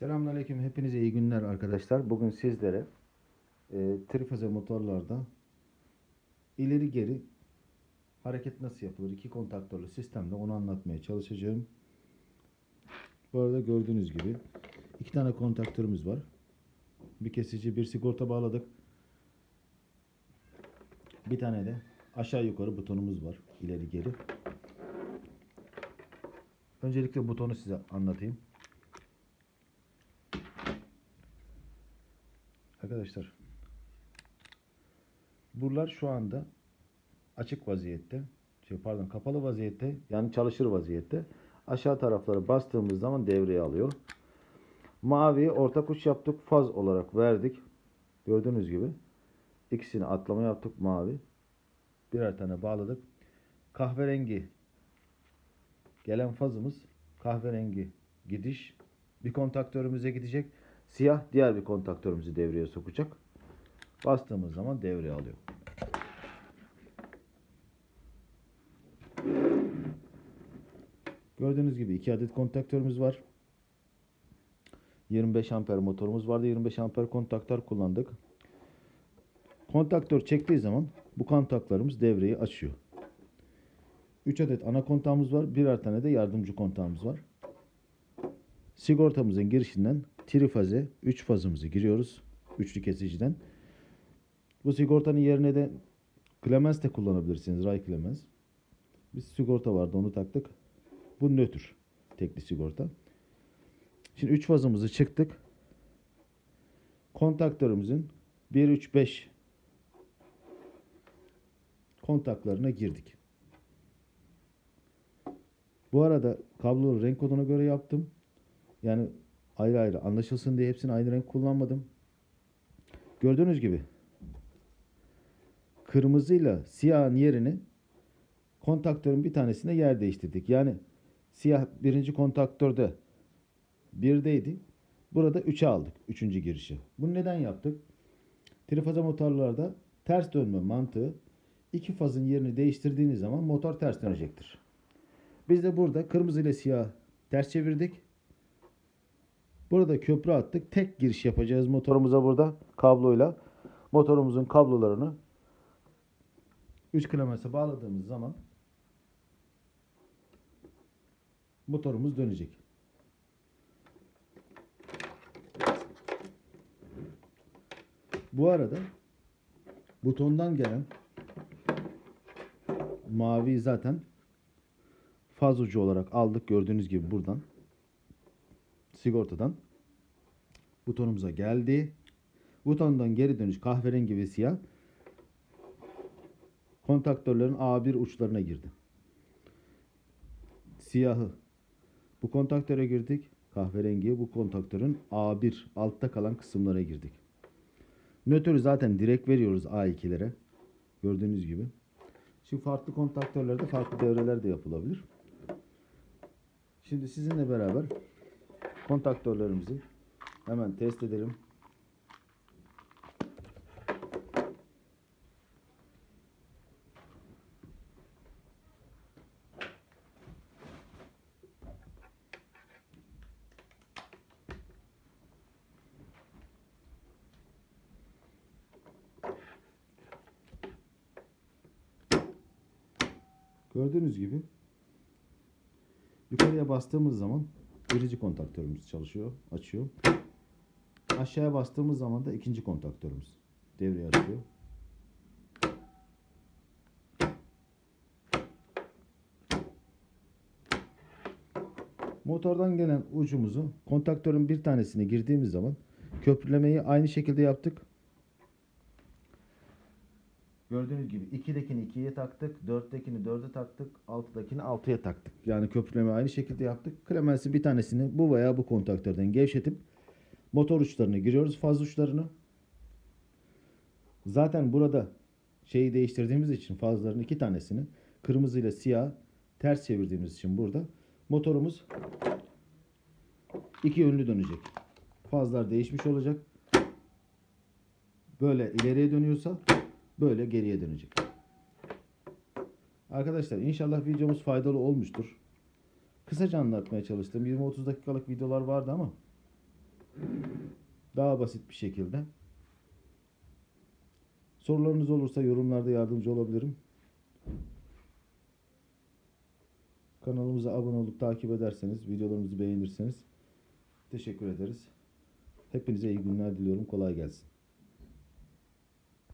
Selamünaleyküm. Hepinize iyi günler arkadaşlar. Bugün sizlere e, trifaze motorlarda ileri geri hareket nasıl yapılır? iki kontaktörlü sistemde onu anlatmaya çalışacağım. Bu arada gördüğünüz gibi iki tane kontaktörümüz var. Bir kesici, bir sigorta bağladık. Bir tane de aşağı yukarı butonumuz var. ileri geri. Öncelikle butonu size anlatayım. Arkadaşlar buralar şu anda açık vaziyette. Şey, pardon kapalı vaziyette yani çalışır vaziyette. Aşağı tarafları bastığımız zaman devreye alıyor. Mavi ortak uç yaptık. Faz olarak verdik. Gördüğünüz gibi ikisini atlama yaptık mavi. Birer tane bağladık. Kahverengi gelen fazımız kahverengi gidiş bir kontaktörümüze gidecek. Siyah diğer bir kontaktörümüzü devreye sokacak. Bastığımız zaman devreye alıyor. Gördüğünüz gibi iki adet kontaktörümüz var. 25 amper motorumuz vardı. 25 amper kontaktör kullandık. Kontaktör çektiği zaman bu kontaklarımız devreyi açıyor. 3 adet ana kontağımız var. Birer tane de yardımcı kontağımız var. Sigortamızın girişinden trifaze 3 fazımızı giriyoruz. Üçlü kesiciden. Bu sigortanın yerine de Clemens de kullanabilirsiniz. Ray Clemens. Biz sigorta vardı onu taktık. Bu nötr. Tekli sigorta. Şimdi 3 fazımızı çıktık. Kontaktörümüzün 1 3 5 kontaklarına girdik. Bu arada kabloları renk koduna göre yaptım. Yani ayrı ayrı anlaşılsın diye hepsini aynı renk kullanmadım. Gördüğünüz gibi kırmızıyla siyahın yerini kontaktörün bir tanesine yer değiştirdik. Yani siyah birinci kontaktörde birdeydi. Burada 3'e aldık. Üçüncü girişi. Bunu neden yaptık? Trifaza motorlarda ters dönme mantığı iki fazın yerini değiştirdiğiniz zaman motor ters dönecektir. Biz de burada kırmızı ile siyah ters çevirdik. Burada köprü attık. Tek giriş yapacağız motorumuza burada kabloyla. Motorumuzun kablolarını 3 kilometre bağladığımız zaman motorumuz dönecek. Bu arada butondan gelen mavi zaten faz ucu olarak aldık gördüğünüz gibi buradan sigortadan butonumuza geldi. Butondan geri dönüş kahverengi ve siyah kontaktörlerin A1 uçlarına girdi. Siyahı bu kontaktöre girdik. Kahverengi bu kontaktörün A1 altta kalan kısımlara girdik. Nötrü zaten direkt veriyoruz A2'lere. Gördüğünüz gibi. Şimdi farklı kontaktörlerde farklı devreler de yapılabilir. Şimdi sizinle beraber kontaktörlerimizi hemen test edelim. Gördüğünüz gibi yukarıya bastığımız zaman birinci kontaktörümüz çalışıyor, açıyor. Aşağıya bastığımız zaman da ikinci kontaktörümüz devreye açıyor. Motordan gelen ucumuzu kontaktörün bir tanesine girdiğimiz zaman köprülemeyi aynı şekilde yaptık. Gördüğünüz gibi 2'dekini 2'ye taktık, 4'tekini 4'e taktık, 6'dakini 6'ya taktık. Yani köprüleme aynı şekilde yaptık. Klemensi bir tanesini bu veya bu kontaktörden gevşetip motor uçlarına giriyoruz, faz uçlarını. Zaten burada şeyi değiştirdiğimiz için fazların iki tanesini kırmızı ile siyah ters çevirdiğimiz için burada motorumuz iki yönlü dönecek. Fazlar değişmiş olacak. Böyle ileriye dönüyorsa böyle geriye dönecek. Arkadaşlar inşallah videomuz faydalı olmuştur. Kısaca anlatmaya çalıştım. 20-30 dakikalık videolar vardı ama Daha basit bir şekilde. Sorularınız olursa yorumlarda yardımcı olabilirim. Kanalımıza abone olup takip ederseniz, videolarımızı beğenirseniz teşekkür ederiz. Hepinize iyi günler diliyorum. Kolay gelsin.